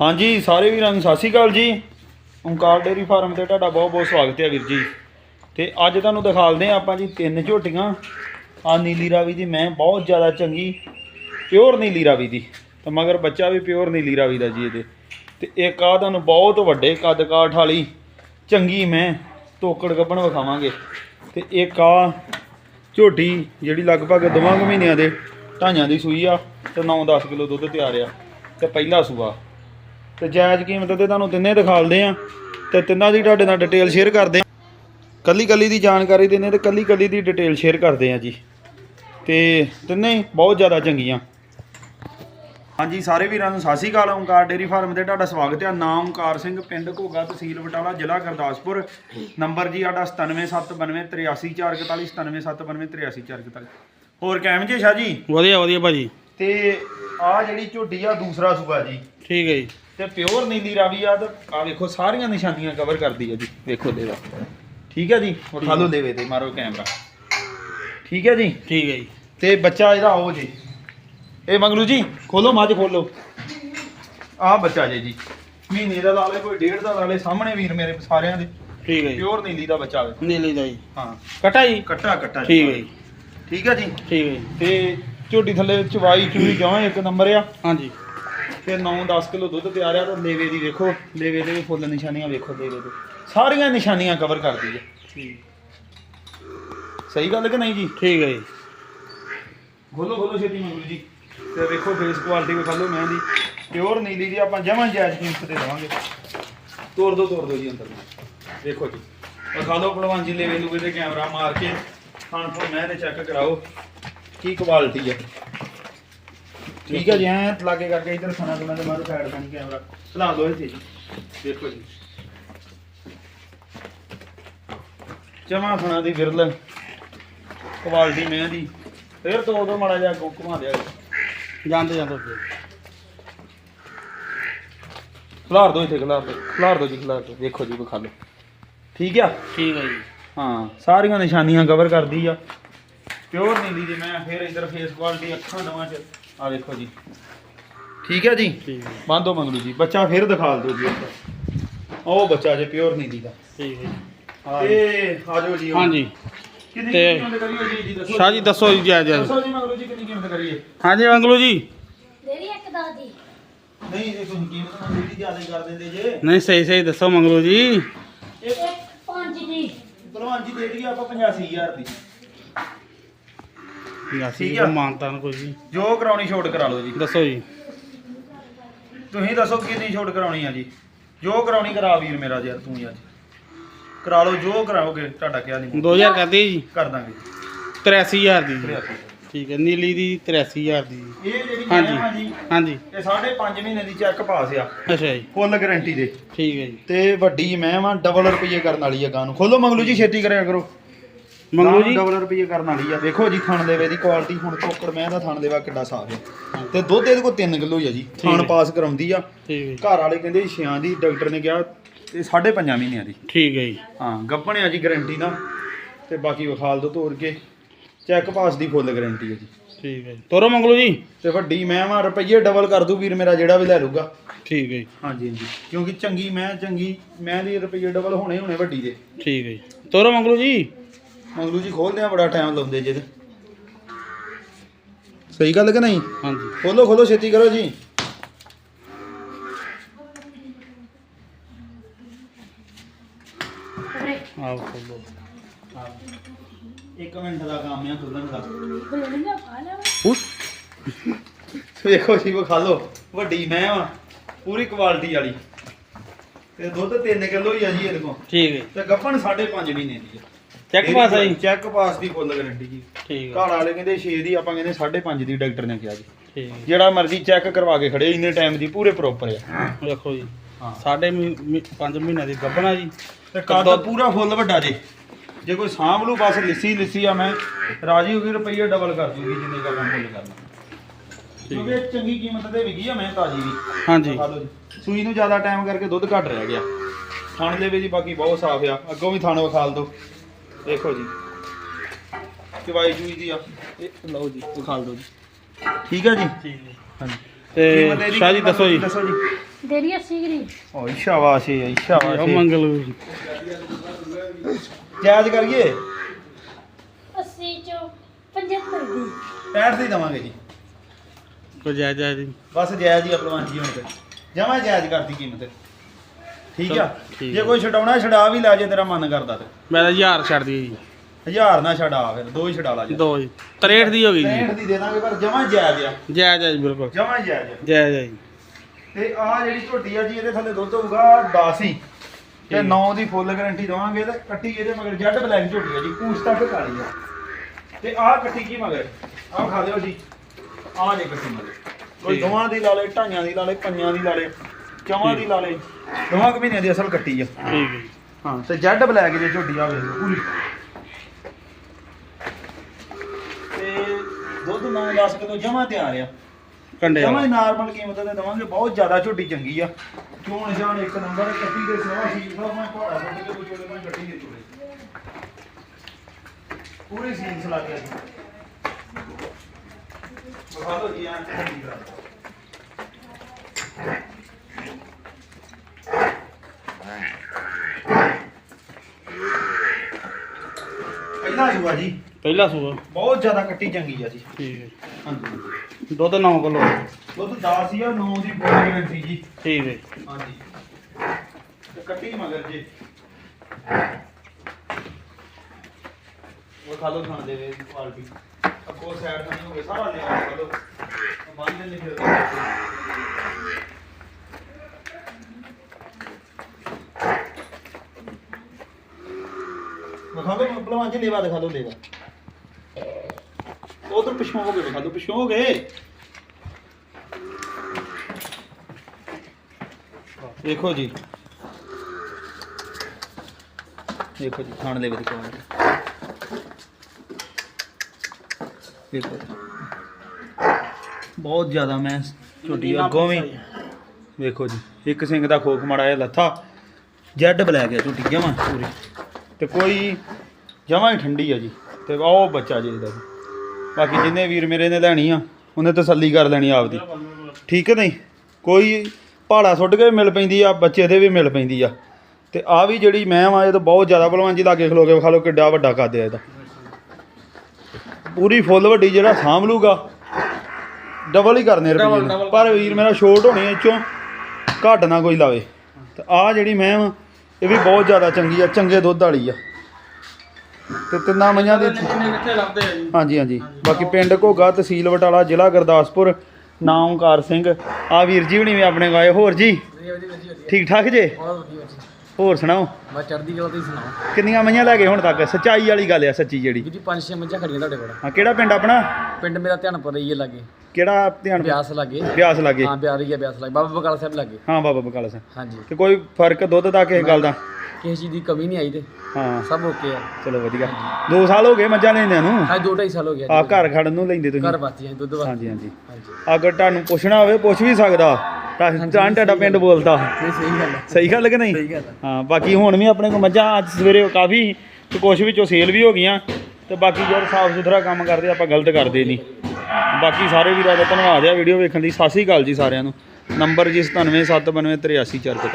ਹਾਂਜੀ, ਸਾਰੇ ਵੀਰਾਂ ਨੂੰ ਸਤਿ ਸ਼੍ਰੀ ਅਕਾਲ ਜੀ। ਓਂਕਾਰ ਡੇਰੀ ਫਾਰਮ ਤੇ ਤੁਹਾਡਾ ਬਹੁਤ ਬਹੁਤ ਸਵਾਗਤ ਹੈ ਵੀਰ ਜੀ। ਤੇ ਅੱਜ ਤੁਹਾਨੂੰ ਦਿਖਾਲਦੇ ਆ ਆਪਾਂ ਜੀ ਤਿੰਨ ਝੋਟੀਆਂ। ਆ ਨੀਲੀ ਰਾਵੀ ਦੀ ਮੈਂ ਬਹੁਤ ਜ਼ਿਆਦਾ ਚੰਗੀ, ਪਿਓਰ ਨੀਲੀ ਰਾਵੀ ਦੀ। ਤੇ ਮਗਰ ਬੱਚਾ ਵੀ ਪਿਓਰ ਨੀਲੀ ਰਾਵੀ ਦਾ ਜੀ ਇਹਦੇ। ਤੇ ਇੱਕ ਆ ਤੁਹਾਨੂੰ ਬਹੁਤ ਵੱਡੇ ਕੱਦ ਕਾਠ ਵਾਲੀ ਚੰਗੀ ਮੈਂ ਤੋਕੜ ਗੱਬਣ ਵਿਖਾਵਾਂਗੇ। ਤੇ ਇੱਕ ਆ ਝੋਟੀ ਜਿਹੜੀ ਲਗਭਗ ਦੋਵਾਂ ਕੁ ਮਹੀਨਿਆਂ ਦੇ ਢਾਈਆਂ ਦੀ ਸੂਈ ਆ ਤੇ 9-10 ਕਿਲੋ ਦੁੱਧ ਤਿਆਰ ਆ। ਤੇ ਪਹਿਲਾ ਸੂਆ। ਤੇ ਜਾਇਜ਼ ਕੀਮਤ ਤੇ ਤੁਹਾਨੂੰ ਤਿੰਨੇ ਦਿਖਾਲਦੇ ਆ ਤੇ ਤਿੰਨਾਂ ਦੀ ਤੁਹਾਡੇ ਨਾਲ ਡਿਟੇਲ ਸ਼ੇਅਰ ਕਰਦੇ ਆ। ਕੱਲੀ ਕੱਲੀ ਦੀ ਜਾਣਕਾਰੀ ਦਿੰਦੇ ਤੇ ਕੱਲੀ ਕੱਲੀ ਦੀ ਡਿਟੇਲ ਸ਼ੇਅਰ ਕਰਦੇ ਆ ਜੀ। ਤੇ ਤਿੰਨੇ ਬਹੁਤ ਜ਼ਿਆਦਾ ਚੰਗੀਆਂ। ਹਾਂਜੀ ਸਾਰੇ ਵੀਰਾਂ ਨੂੰ ਸਤਿ ਸ਼੍ਰੀ ਅਕਾਲ। ਓਂਕਾਰ ਡੇਰੀ ਫਾਰਮ ਤੇ ਤੁਹਾਡਾ ਸਵਾਗਤ ਹੈ ਨਾਮ ਓਂਕਾਰ ਸਿੰਘ ਪਿੰਡ ਘੋਗਾ ਤਹਿਸੀਲ ਬਟਾਲਾ ਜ਼ਿਲ੍ਹਾ ਗੁਰਦਾਸਪੁਰ। ਨੰਬਰ ਜੀ ਸਾਡਾ 9779383441 9779383441 ਹੋਰ ਕਾਇਮ ਜੀ ਸ਼ਾਹ ਜੀ? ਵਧੀਆ ਵਧੀਆ ਭਾਜੀ। ਤੇ ਆ ਜਿਹੜੀ ਝੋਟੀ ਆ ਦੂਸਰਾ ਸੂਆ ਜੀ। ਠੀਕ ਹੈ ਜੀ। ਤੇ ਪਿਓਰ ਨੀਲੀ ਰਾਵੀ ਆ ਤੇ ਆ ਵੇਖੋ ਸਾਰੀਆਂ ਨਿਸ਼ਾਨੀਆਂ ਕਵਰ ਕਰਦੀ ਆ ਜੀ। ਵੇਖੋ ਦੇਵਾ ਠੀਕ ਹੈ ਜੀ? ਵਿਖਾ ਲਓ ਦੇਵੇ ਤੇ ਮਾਰੋ ਕੈਮਰਾ। ਠੀਕ ਹੈ ਜੀ? ਠੀਕ ਹੈ ਜੀ। ਤੇ ਬੱਚਾ ਇਹਦਾ ਆਓ ਜੀ। ਇਹ ਮੰਗਲੂ ਜੀ ਖੋਲੋ ਮੱਝ ਖੋਲੋ। ਆਹ ਬੱਚਾ ਜੇ ਜੀ। ਮਹੀਨੇ ਦਾ ਲਾ ਲੈ ਕੋਈ ਡੇਢ ਦਾ ਲਾ ਲੈ ਸਾਹਮਣੇ ਵੀਰ ਮੇਰੇ ਸਾਰਿਆਂ ਦੇ। ਠੀਕ ਹੈ ਜੀ। ਪਿਓਰ ਨੀਲੀ ਦਾ ਬੱਚਾ ਵੇ। ਨੀਲੀ ਦਾ ਜੀ। ਹਾਂ। ਕਟਾ ਜੀ। ਕੱਟਾ ਕੱਟਾ ਠੀਕ ਹੈ ਜੀ। ਠੀਕ ਹੈ ਜੀ? ਠੀਕ ਹੈ ਜੀ। ਤੇ ਝੋਟੀ ਥੱਲੇ ਚਵਾਈ ਚੂਈ ਜਮਾਂ ਇੱਕ ਨੰਬਰ ਆ। ਹਾਂਜੀ। ਤੇ 9-10 ਕਿਲੋ ਦੁੱਧ ਤਿਆਰ ਆ ਤੇ ਲੇਵੇ ਦੀ ਵੇਖੋ ਲੇਵੇ ਦੇ ਵੀ ਫੁੱਲ ਨਿਸ਼ਾਨੀਆਂ ਵੇਖੋ ਲੇਵੇ ਤੇ ਸਾਰੀਆਂ ਨਿਸ਼ਾਨੀਆਂ ਕਵਰ ਕਰਦੀ ਹੈ ਠੀਕ। ਸਹੀ ਗੱਲ ਕਿ ਨਹੀਂ ਜੀ? ਠੀਕ ਹੈ ਜੀ। ਖੋਲੋ ਖੋਲੋ ਛੇਤੀ ਮੰਗਲੂ ਜੀ। ਤੇ ਵੇਖੋ ਫੇਸ ਕੁਆਲਿਟੀ ਵਿਖਾ ਲਓ ਮੈਂ ਦੀ। ਪਿਓਰ ਨੀਲੀ ਦੀ ਆਪਾਂ ਜਮਾਂ ਜਾਇਜ਼ ਕੀਮਤ ਤੇ ਦੇਵਾਂਗੇ। ਤੋੜ ਦੋ ਤੋੜ ਦੋ ਜੀ ਅੰਦਰ ਨੂੰ। ਵੇਖੋ ਜੀ। ਵਿਖਾ ਲਓ ਭਲਵਾਨ ਜੀ ਲੇਵੇ ਲੂਵੇ ਤੇ ਕੈਮਰਾ ਮਾਰ ਕੇ। ਖਾਣ ਤੋਂ ਮੈਂ ਤੇ ਚੈੱਕ ਕਰਾਓ ਕੀ ਕੁਆਲਿਟੀ ਹੈ ਠੀਕ ਹੈ ਜੀ ਐ ਲਾਗੇ ਕਰਕੇ ਇਧਰ ਖਾਣਾ ਸੁਣਾ ਤੇ ਮਾਰੋ ਸਾਈਡ ਤੋਂ ਕੈਮਰਾ ਚਲਾ ਦਿਓ ਇੱਥੇ ਜੀ ਦੇਖੋ ਜੀ। ਜਮਾ ਖਾਣਾ ਦੀ ਵਿਰਲ। ਕੁਆਲਿਟੀ ਮੈਂ ਦੀ। ਫੇਰ ਤੋਂ ਉਦੋਂ ਮਾੜਾ ਜਿਹਾ ਅੱਗੋਂ ਘੁਮਾ ਦਿਆ ਜਾਂਦੇ ਜਾਂਦੇ ਫਿਰ। ਖਿਲਾਰ ਦੋ ਇੱਥੇ ਖਿਲਾਰ ਦੋ। ਖਿਲਾਰ ਦੋ ਜੀ ਖਿਲਾਰ ਦੋ। ਦੇਖੋ ਜੀ ਵਿਖਾ ਲਓ। ਠੀਕ ਆ? ਠੀਕ ਹੈ ਜੀ। ਹਾਂ ਸਾਰੀਆਂ ਨਿਸ਼ਾਨੀਆਂ ਕਵਰ ਕਰਦੀ ਆ। ਪਿਓਰ ਨੀਲੀ ਦੀ ਮੈਂ ਫਿਰ ਇਧਰ ਫੇਸ ਕੁਆਲਿਟੀ ਅੱਖਾਂ ਨਵਾਂ ਚ। ਆ ਦੇਖੋ ਜੀ। ਠੀਕ ਹੈ ਜੀ? ਠੀਕ ਹੈ। ਬੰਦੋ ਮੰਗਲੂ ਜੀ। ਬੱਚਾ ਫਿਰ ਦਿਖਾ ਦਿਓ ਜੀ। ਉਹ ਬੱਚਾ ਜੇ ਪਿਓਰ ਨੀਲੀ ਦਾ ਠੀਕ ਹੈ ਜੀ। ਤੇ ਆ ਜਾਓ ਜੀ ਹਾਂਜੀ। ਕਿੰਨੀ ਤੇ- ਕੀਮਤ ਕਰੀਏ ਜੀ? ਜੀ ਦੱਸੋ। ਸ਼ਾਹ ਜੀ ਦੱਸੋ ਜੀ ਜੈ ਜੈ। ਦੱਸੋ ਜੀ ਮੰਗਲੂ ਜੀ ਕਿੰਨੀ ਕੀਮਤ ਕਰੀਏ? ਹਾਂਜੀ ਮੰਗਲੂ ਜੀ। ਦੇਰੀ ਇੱਕ ਦਾਦੀ ਨਹੀਂ ਇਹ ਤੁਸੀਂ ਕੀਮਤ ਮੰਗਲੂ ਜੀ ਜ਼ਿਆਦਾ ਕਰ ਦਿੰਦੇ ਜੇ। ਨਹੀਂ ਸਹੀ ਸਹੀ ਦੱਸੋ ਮੰਗਲੂ ਜੀ। ਇੱਕ ਪੰਜ ਦੀ। ਭਲਵਾਨ ਜੀ ਦੇ ਦਈਏ ਆਪਾਂ 85000 ਦੀ। ਠੀਕ ਕੋ ਆ। ਮਾਨਤਾ ਨਾ ਕੋਈ ਜੀ। ਜੋ ਕਰਾਉਣੀ ਛੋਟ ਕਰਾ ਲਓ ਜੀ। ਦੱਸੋ ਜੀ। ਤੁਸੀਂ ਦੱਸੋ ਕਿੰਨੀ ਛੋਟ ਕਰਾਉਣੀ ਆ ਜੀ? ਜੋ ਕਰਾਉਣੀ ਕਰਾ ਵੀਰ ਮੇਰਾ ਯਾਰ ਤੂੰ ਹੀ ਅੱਜ ਕਰਾ ਲਓ ਜੋ ਕਰਾਓਗੇ ਤੁਹਾਡਾ ਕਿਹਾ ਨਹੀਂ 2000 ਕਰਦੀ ਜੀ। ਕਰ ਦਾਂਗੇ। 83000 ਦੀ ਜੀ। 83 ਠੀਕ ਹੈ ਨੀਲੀ ਦੀ 83000 ਦੀ ਜੀ। ਇਹ ਜਿਹੜੀ ਹਾਂਜੀ। ਆ ਜੀ ਹਾਂਜੀ। ਇਹ ਸਾਢੇ 5 ਮਹੀਨੇ ਦੀ ਚੈੱਕ ਪਾਸ ਆ। ਅੱਛਾ ਜੀ। ਫੁੱਲ ਗਾਰੰਟੀ ਦੇ। ਠੀਕ ਹੈ ਜੀ। ਤੇ ਵੱਡੀ ਮੈਂ ਵਾਂ ਡਬਲ ਰੁਪਏ ਕਰਨ ਵਾਲੀ ਆ ਗਾਂ ਨੂੰ। ਖੋਲੋ ਮੰਗਲੂ ਜੀ ਛੇਤੀ ਕਰਿਆ ਕਰੋ। ਮੰਗਲੂ ਜੀ। ਡਬਲ ਰੁਪਏ ਕਰਨ ਵਾਲੀ ਆ। ਵੇਖੋ ਜੀ ਥਣ ਦੇਵੇ ਦੀ ਕੁਆਲਿਟੀ ਹੁਣ ਟੋਕੜ ਮੈਂ ਦਾ ਥਣ ਦੇਵਾ ਕਿੱਡਾ ਸਾਫ਼ ਹੈ। ਤੇ ਦੁੱਧ ਇਹਦੇ ਕੋਲ 3 ਕਿਲੋ ਹੀ ਆ ਜੀ ਥਣ। ਪਾਸ ਕਰਾਉਂਦੀ ਆ। ਘਰ ਵਾਲੇ ਕਹਿੰਦੇ 6 ਦੀ ਡਾਕਟਰ ਨੇ ਕਿਹਾ ਇਹ ਸਾਢੇ 5 ਮਹੀਨਿਆਂ ਦੀ ਠੀਕ ਹੈ ਜੀ। ਹਾਂ ਗੱਪਣ ਆ ਜੀ ਗਾਰੰਟੀ ਨਾਲ ਤੇ ਬਾਕੀ ਵਿਖਾਲ ਦੋ ਤੋੜ ਕੇ ਚੈੱਕ ਪਾਸ ਦੀ ਫੁੱਲ ਗਾਰੰਟੀ ਹੈ ਜੀ। ਠੀਕ ਹੈ। ਜੀ ਤੋਰੋ ਮੰਗਲੂ ਜੀ। ਤੇ ਵੱਡੀ ਮੈਂ ਵਾ ਰੁਪਈਏ ਡਬਲ ਕਰ ਦੂ ਵੀਰ ਮੇਰਾ ਜਿਹੜਾ ਵੀ ਲੈ ਲੂਗਾ ਠੀਕ ਹੈ ਜੀ। ਹਾਂਜੀ ਹਾਂਜੀ। ਕਿਉਂਕਿ ਚੰਗੀ ਮੈਂ ਚੰਗੀ ਮੈਂ ਦੀ ਰੁਪਈਏ ਡਬਲ ਹੋਣੇ ਹੋਣੇ ਵੱਡੀ ਦੇ। ਠੀਕ ਹੈ ਜੀ। ਤੋਰੋ ਮੰਗਲੂ ਜੀ। ਮੰਗਲੂ ਜੀ ਖੋਲਦੇ ਆ ਬੜਾ ਟਾਈਮ ਲਾਉਂਦੇ ਜੇ ਤੇ। ਸਹੀ ਗੱਲ ਕਿ ਨਹੀਂ? ਹਾਂਜੀ। ਖੋਲੋ ਖੋਲੋ ਛੇਤੀ ਕਰੋ ਜੀ। ਆਓ ਖੋਲੋ। ਇੱਕ ਮਿੰਟ ਦਾ ਕੰਮ ਆ ਖੋਲਣ ਦਾ। ਲੈ ਵੇਖੋ ਜੀ ਲਓ। ਵੱਡੀ ਮੈਂ ਪੂਰੀ ਕੁਆਲਿਟੀ ਵਾਲੀ। ਤੇ ਦੁੱਧ 3 ਕਿਲੋ ਹੀ ਆ ਜੀ ਇਹਦੇ ਕੋਲ। ਠੀਕ ਹੈ ਤੇ ਗੱਪਣ 5.5 ਮਹੀਨੇ ਦੀ ਆ। ਚੈੱਕ ਪਾਸ ਆ ਜੀ। ਚੈੱਕ ਪਾਸ ਦੀ ਫੁੱਲ ਗਾਰੰਟੀ ਜੀ। ਠੀਕ ਘਰ ਵਾਲੇ ਕਹਿੰਦੇ 6 ਦੀ ਆਪਾਂ ਕਹਿੰਦੇ 5.5 ਦੀ ਡਾਕਟਰ ਨੇ ਕਿਹਾ ਜੀ। ਠੀਕ ਜਿਹੜਾ ਮਰਜ਼ੀ ਚੈੱਕ ਕਰਵਾ ਕੇ ਖੜੇ ਇੰਨੇ ਟਾਈਮ ਦੀ ਪੂਰੇ ਪ੍ਰੋਪਰ ਆ। ਦੇਖੋ ਜੀ ਸਾਡੇ 5 ਮਹੀਨਿਆਂ ਦੀ ਗੱਭਣਾ ਜੀ। ਤੇ ਕੱਦ ਪੂਰਾ ਫੁੱਲ ਵੱਡਾ ਜੇ। ਜੇ ਕੋਈ ਸਾਂਭ ਲੂ ਬਸ ਲਿੱਸੀ ਲਿੱਸੀ ਆ ਮੈਂ ਰਾਜੀ ਹੋ ਗਈ ਰੁਪਈਏ ਡਬਲ ਕਰ ਦੂਗੀ ਜਿੰਨੇ ਦਾ ਕੰਮ ਫੁੱਲ ਕਰਨਾ। ਕਿਉਂਕਿ ਚੰਗੀ ਕੀਮਤ ਤੇ ਵਿਕੀ ਆ ਮੈਂ ਤਾਜੀ ਵੀ। ਹਾਂਜੀ। ਸੂਈ ਨੂੰ ਜ਼ਿਆਦਾ ਟਾਈਮ ਕਰਕੇ ਦੁੱਧ ਘੱਟ ਰਹਿ ਗਿਆ। ਥਣ ਦੇ ਵਿੱਚ ਬਾਕੀ ਬਹੁਤ ਸਾਫ਼ ਆ। ਅੱਗੋਂ ਵੀ ਥਣ ਵਿਖਾਲ ਦਿਓ। ਦੇਖੋ ਜੀ। ਚਵਾਈ ਚੂਈ ਦੀ ਆ। ਇਹ ਲਓ ਜੀ ਵਿਖਾਲ ਦਿਓ ਜੀ। ਠੀਕ ਹੈ ਜੀ? ਠੀਕ ਹੈ। ਹਾਂਜੀ। ਤੇ ਸ਼ਾਹ ਜੀ ਦੱਸੋ ਜੀ। ਦੱਸੋ ਜੀ। ਦੇਰੀ 80 ਗਰੀ ਓ ਸ਼ਾਬਾਸ਼ ਏ ਸ਼ਾਬਾਸ਼ ਏ। ਮੰਗਲ ਜਾਇਜ਼ ਕਰੀਏ? 80 ਚੋਂ 75 ਦੀ। 65 ਦੀ ਦਵਾਂਗੇ ਜੀ। ਕੋ ਜਾ ਜਾ ਜੀ। ਬਸ ਜਾਇਜ਼ ਹੀ ਆਪਣਾ ਜੀ ਹੁਣ ਤੇ। ਜਮਾ ਜਾਇਜ਼ ਕਰਤੀ ਕੀਮਤ। ਠੀਕ ਆ? ਠੀਕ ਜੇ ਆ। ਕੋਈ ਛਡਾਉਣਾ ਛਡਾ ਵੀ ਲੈ ਜੇ ਤੇਰਾ ਮਨ ਕਰਦਾ ਤੇ। ਮੈਂ ਤਾਂ ਹਜ਼ਾਰ ਛੱਡ ਦਈ ਜੀ। ਹਜ਼ਾਰ ਨਾ ਛਡਾ ਫਿਰ ਦੋ ਹੀ ਛਡਾ ਲਾ ਜੀ। ਦੋ ਜੀ। 63 ਦੀ ਹੋ ਗਈ 65 ਦੀ ਦੇ ਦਾਂਗੇ ਪਰ ਜਮਾ ਜਾਇਜ਼ ਆ। ਜੀ ਜੈ ਜੈ ਜੀ ਬਿਲਕੁਲ। ਜਮਾ ਜਾਇਜ਼ ਆ। ਜੈ ਜੈ ਜੀ। ਤੇ ਆ ਜਿਹੜੀ ਝੋਟੀ ਆ ਜੀ ਇਹਦੇ ਥੱਲੇ ਦੁੱਧ ਹੋਊਗਾ 10 ਹੀ ਤੇ ਠੀਕ। 9 ਦੀ ਫੁੱਲ ਗਾਰੰਟੀ ਦਵਾਂਗੇ ਤੇ ਕੱਟੀ ਇਹਦੇ ਮਗਰ ਜੈਡ ਬਲੈਕ ਝੋਟੀ ਆ ਜੀ ਪੂਛ ਤੱਕ ਕਾਲੀ ਆ। ਤੇ ਆਹ ਕੱਟੀ ਕੀ ਮਗਰ? ਆਹ ਖਾ ਲਿਓ ਜੀ। ਆਹ ਜੇ ਕੱਟੀ ਮਗਰ। ਕੋਈ ਠੀਕ। ਦੋਵਾਂ ਦੀ ਲਾ ਲੇ ਢਾਈਆਂ ਦੀ ਲਾ ਲੇ ਪੰਜਾਂ ਦੀ ਲਾ ਲੇ ਚਵਾਂ ਦੀ ਲਾ ਲੇ ਦੋਵਾਂ ਕੁ ਮਹੀਨਿਆਂ ਦੀ ਅਸਲ ਕੱਟੀ ਆ। ਠੀਕ ਹੈ ਜੀ। ਹਾਂ ਤੇ ਜੈਡ ਬਲੈਕ ਦੀ ਝੋਟੀ ਆ ਵੇਖ ਲਓ ਪੂਰੀ। ਤੇ ਦੁੱਧ 9-10 ਕਿਲੋ ਜਮਾ ਤਿਆਰ ਆ ਕੰਡੇ ਜਮਾ ਵਾਲਾ। ਨਾਰਮਲ ਕੀਮਤ ਤੇ ਦਵਾਂਗੇ ਬਹੁਤ ਜ਼ਿਆਦਾ ਝੋਟੀ ਚੰਗੀ ਆ। ਚੋਣ ਜਾਣ ਇੱਕ ਨੰਬਰ ਕੱਟੀ ਦੇ ਸਵਾ ਸੀ ਸਭ ਮੈਂ ਘੋੜਾ ਸੁੱਟ ਕੇ ਵਿਚੋਲੇ ਮੈਂ ਕੱਟੀ ਦੇ ਚੋਲੇ। ਪੂਰੀ ਸੀਨਸ ਲੱਗ ਗਿਆ ਜੀ। ਬਖਾ ਲਓ ਜੀ ਆਂ ਪਹਿਲਾ ਜੂਆ ਜੀ। ਪਹਿਲਾ ਸੂਆ। ਬਹੁਤ ਜ਼ਿਆਦਾ ਕੱਟੀ ਚੰਗੀ ਆ ਜੀ। ਠੀਕ ਹੈ ਹਾਂਜੀ। ਦੁੱਧ 9 ਕਿਲੋ ਦੁੱਧ 10 ਹੀ ਆ 9 ਦੀ ਬੋਲ ਗਰੰਟੀ ਜੀ। ਠੀਕ ਹੈ। ਹਾਂਜੀ। ਤੇ ਕੱਟੀ ਮਗਰ ਜੀ। ਉਹ ਖਾਲੋ ਖਾਣ ਦੇ ਵੇ ਕੁਆਲਿਟੀ ਅੱਗੋਂ ਸਾਈਡ ਖਾਣੀ ਹੋਵੇ ਸਾਰਾ ਲੈ ਆ ਖਾਲੋ। ਬੰਦ ਨਹੀਂ ਭਲਵਾਨ ਜੀ ਲੇਵਾ ਦਿਖਾ ਦੋ ਲੇਵਾ। ਉਧਰ ਪਿਛੋਂ ਹੋ ਗਏ ਵਿਖਾ ਦੋ ਪਿਛੋਂ ਹੋ ਗਏ। ਦੇਖੋ ਜੀ। ਦੇਖੋ ਜੀ ਖਾਣ ਦੇ ਵਿੱਚ ਕੌਣ ਦੇਖੋ। ਬਹੁਤ ਜ਼ਿਆਦਾ ਮੈਂ ਛੋਟੀ ਅੱਗੋਂ ਵੀ ਵੇਖੋ ਜੀ ਇੱਕ ਸਿੰਘ ਦਾ ਖੋਖ ਮਾੜਾ ਜਿਹਾ ਲੱਥਾ। ਜੈਡ ਬਲੈਕ ਹੈ ਝੂਟੀ ਜਮਾਂ ਪੂਰੀ। ਤੇ ਕੋਈ ਜਮਾਂ ਹੀ ਠੰਡੀ ਆ ਜੀ ਤੇ ਉਹ ਬੱਚਾ ਜੀ ਇਹਦਾ। ਜੀ। ਬਾਕੀ ਜਿੰਨੇ ਵੀਰ ਮੇਰੇ ਨੇ ਲੈਣੀ ਆ ਉਹਨੇ ਤਸੱਲੀ ਕਰ ਲੈਣੀ ਆਪਦੀ। ਠੀਕ ਹੈ ਨਹੀਂ? ਕੋਈ ਪਹਾੜਾ ਸੁੱਟ ਕੇ ਵੀ ਮਿਲ ਪੈਂਦੀ ਆ ਬੱਚੇ ਦੇ ਵੀ ਮਿਲ ਪੈਂਦੀ ਆ। ਤੇ ਆ ਵੀ ਜਿਹੜੀ ਮੈਂ ਆ ਇਹ ਤਾਂ ਬਹੁਤ ਜ਼ਿਆਦਾ ਭਲਵਾਨ ਜੀ ਲਾਗੇ ਖਲੋ ਕੇ ਵਿਖਾ ਲਓ ਕਿੱਡਾ ਵੱਡਾ ਕੱਦ ਆ ਇਹਦਾ। ਪੂਰੀ ਫੁੱਲ ਵੱਡੀ ਜਿਹੜਾ ਸਾਂਭ ਲੂਗਾ ਡਬਲ ਹੀ ਕਰਨੇ Double, double ਪਰ ਵੀਰ ਮੇਰਾ ਸ਼ੋਰਟ ਹੋਣੀ ਇਹ ਚੋਂ ਘੱਟ ਨਾ ਕੋਈ ਲਾਵੇ। ਤੇ ਆ ਜਿਹੜੀ ਮੈਂ ਵਾ ਇਹ ਵੀ ਬਹੁਤ ਜ਼ਿਆਦਾ ਚੰਗੀ ਆ ਚੰਗੇ ਦੁੱਧ ਵਾਲੀ ਆ। ਤੇ ਤਿੰਨਾਂ ਮਈਆਂ ਦੇ ਕਿੱਥੇ ਲੱਭਦੇ ਆ ਜੀ। ਹਾਂਜੀ ਹਾਂਜੀ। ਬਾਕੀ ਪਿੰਡ ਘੋਗਾ ਤਹਿਸੀਲ ਬਟਾਲਾ ਜ਼ਿਲ੍ਹਾ ਗੁਰਦਾਸਪੁਰ ਨਾਮ ਓਮਕਾਰ ਸਿੰਘ। ਆ ਵੀਰ ਜੀ ਹੁਣੀ ਵੀ ਆਪਣੇ ਗਾਏ ਹੋਰ ਜੀ? ਠੀਕ ਠਾਕ ਜੇ। ਹੋਰ ਸੁਣਾਓ? ਮੈਂ ਚੜਦੀ ਕਲਾ ਤੁਸੀਂ ਸੁਣਾਓ। ਕਿੰਨੀਆਂ ਮਈਆਂ ਲੈ ਗਏ ਹੁਣ ਤੱਕ? ਸੱਚਾਈ ਵਾਲੀ ਗੱਲ ਆ ਸੱਚੀ ਜਿਹੜੀ। ਵੀਰ ਜੀ ਪੰਜ ਛੇ ਮੱਝਾਂ ਖੜੀਆਂ ਤੁਹਾਡੇ ਕੋਲ। ਹਾਂ ਕਿਹੜਾ ਪਿੰਡ ਆਪਣਾ? ਪਿੰਡ ਮੇਰਾ ਧਿਆਨ ਪਰ ਹੀ ਲਾਗੇ। ਕਿਹੜਾ ਧਿਆਨ ਬਿਆਸ ਲਾਗੇ। ਬਿਆਸ ਲਾਗੇ। ਹਾਂ ਬਿਆਰੀ ਹੈ ਬਿਆਸ ਲਾਗੇ। ਬਾਬਾ ਬਕਾਲਾ ਸਾਹਿਬ ਲਾਗੇ। ਹਾਂ ਬਾਬਾ ਬਕਾਲਾ ਸਿੰਘ ਹਾਂਜੀ। ਤੇ ਕੋਈ ਫ਼ਰਕ ਦੁੱਧ ਦਾ ਕਿਸੇ ਗੱਲ ਦਾ? ਕਿਸੇ ਚੀਜ਼ ਦੀ ਕਮੀ ਨਹੀਂ ਆਈ ਤੇ। ਹਾਂ। ਸਭ ਓਕੇ ਆ। ਚਲੋ ਵਧੀਆ। 2 ਸਾਲ ਹੋ ਗਏ ਮੱਝਾਂ ਲੈਂਦਿਆਂ ਨੂੰ? ਹਾਂ ਦੋ ਢਾਈ ਸਾਲ ਹੋ ਗਿਆ ਆ ਘਰ ਖੜਨ ਨੂੰ ਲੈਂਦੇ ਘਰ ਤੁਸੀਂ ਬਾਤੀ ਹੈ ਦੁੱਧ ਵਾਸਤੇ ਹਾਂਜੀ। ਹਾਂਜੀ। ਅਗਰ ਤੁਹਾਨੂੰ ਪੁੱਛਣਾ ਹੋਵੇ ਪੁੱਛ ਵੀ ਸਕਦਾ। ਤਾਂ ਤਾਂ ਤੁਹਾਡਾ ਪਿੰਡ ਬੋਲਦਾ। ਇਹ ਸਹੀ ਗੱਲ ਹੈ। ਸਹੀ ਗੱਲ ਕਿ ਨਹੀਂ? ਸਹੀ ਗੱਲ ਹੈ। ਹਾਂ ਬਾਕੀ ਹੁਣ ਵੀ ਆਪਣੇ ਕੋਲ ਮੱਝਾਂ ਅੱਜ ਸਵੇਰੇ ਕਾਫੀ ਤੇ ਕੁਛ ਵਿੱਚੋਂ ਸੇਲ ਵੀ ਹੋ ਗਈਆਂ ਤੇ ਬਾਕੀ ਜਦ ਸਾਫ਼ ਸੁਥਰਾ ਕੰਮ ਕਰਦੇ ਆਪਾਂ ਗਲਤ ਕਰਦੇ ਨਹੀਂ। ਬਾਕੀ ਸਾਰੇ ਵੀਰਾਂ ਦਾ ਧੰਨਵਾਦ ਆ ਵੀਡੀਓ ਵੇਖਣ ਦੀ। ਸਤਿ ਸ਼੍ਰੀ ਅਕਾਲ ਜੀ ਸਾਰਿਆਂ ਨੂੰ। ਨੰਬਰ ਜੀ 9779838444